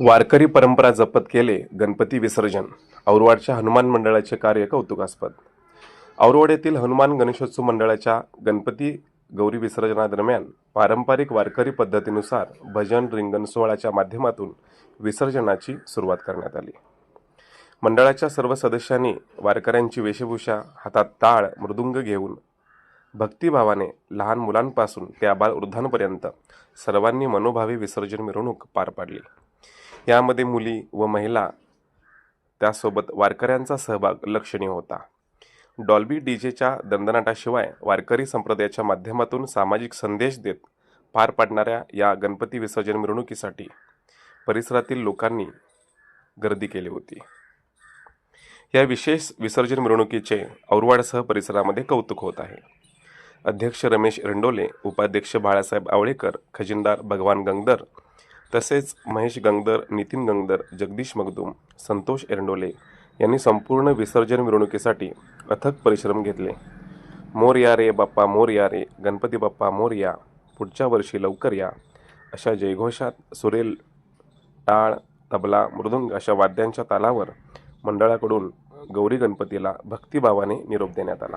वारकरी परंपरा जपत केले गणपती विसर्जन औरवाडच्या हनुमान मंडळाचे कार्य कौतुकास्पद. औरवाड येथील हनुमान गणेशोत्सव मंडळाच्या गणपती गौरी विसर्जनादरम्यान पारंपरिक वारकरी पद्धतीनुसार भजन रिंगण सोहळ्याच्या माध्यमातून विसर्जनाची सुरुवात करण्यात आली. मंडळाच्या सर्व सदस्यांनी वारकऱ्यांची वेशभूषा हातात टाळ मृदुंग घेऊन भक्तिभावाने लहान मुलांपासून ते आबाल वृद्धांपर्यंत सर्वांनी मनोभावी विसर्जन मिरवणूक पार पाडली. यामध्ये मुली व महिला त्यासोबत वारकऱ्यांचा सहभाग लक्षणीय होता. डॉल्बी डीजेच्या दंदनाटाशिवाय वारकरी संप्रदायाच्या माध्यमातून सामाजिक संदेश देत पार पाडणाऱ्या या गणपती विसर्जन मिरवणुकीसाठी परिसरातील लोकांनी गर्दी केली होती. या विशेष विसर्जन मिरवणुकीचे औरवाडसह परिसरामध्ये कौतुक होत आहे. अध्यक्ष रमेश रेंडोले उपाध्यक्ष बाळासाहेब आवळेकर खजिनदार भगवान गंगदर तसेच महेश गंगदर नितीन गंगदर जगदीश मगदूम संतोष एरंडोले यांनी संपूर्ण विसर्जन मिरवणुकीसाठी अथक परिश्रम घेतले. मोर या रे बाप्पा मोर या रे गणपती बाप्पा मोर या पुढच्या वर्षी लवकर या अशा जयघोषात सुरेल टाळ तबला मृदुंग अशा वाद्यांच्या तालावर मंडळाकडून गौरी गणपतीला भक्तिभावाने निरोप देण्यात आला.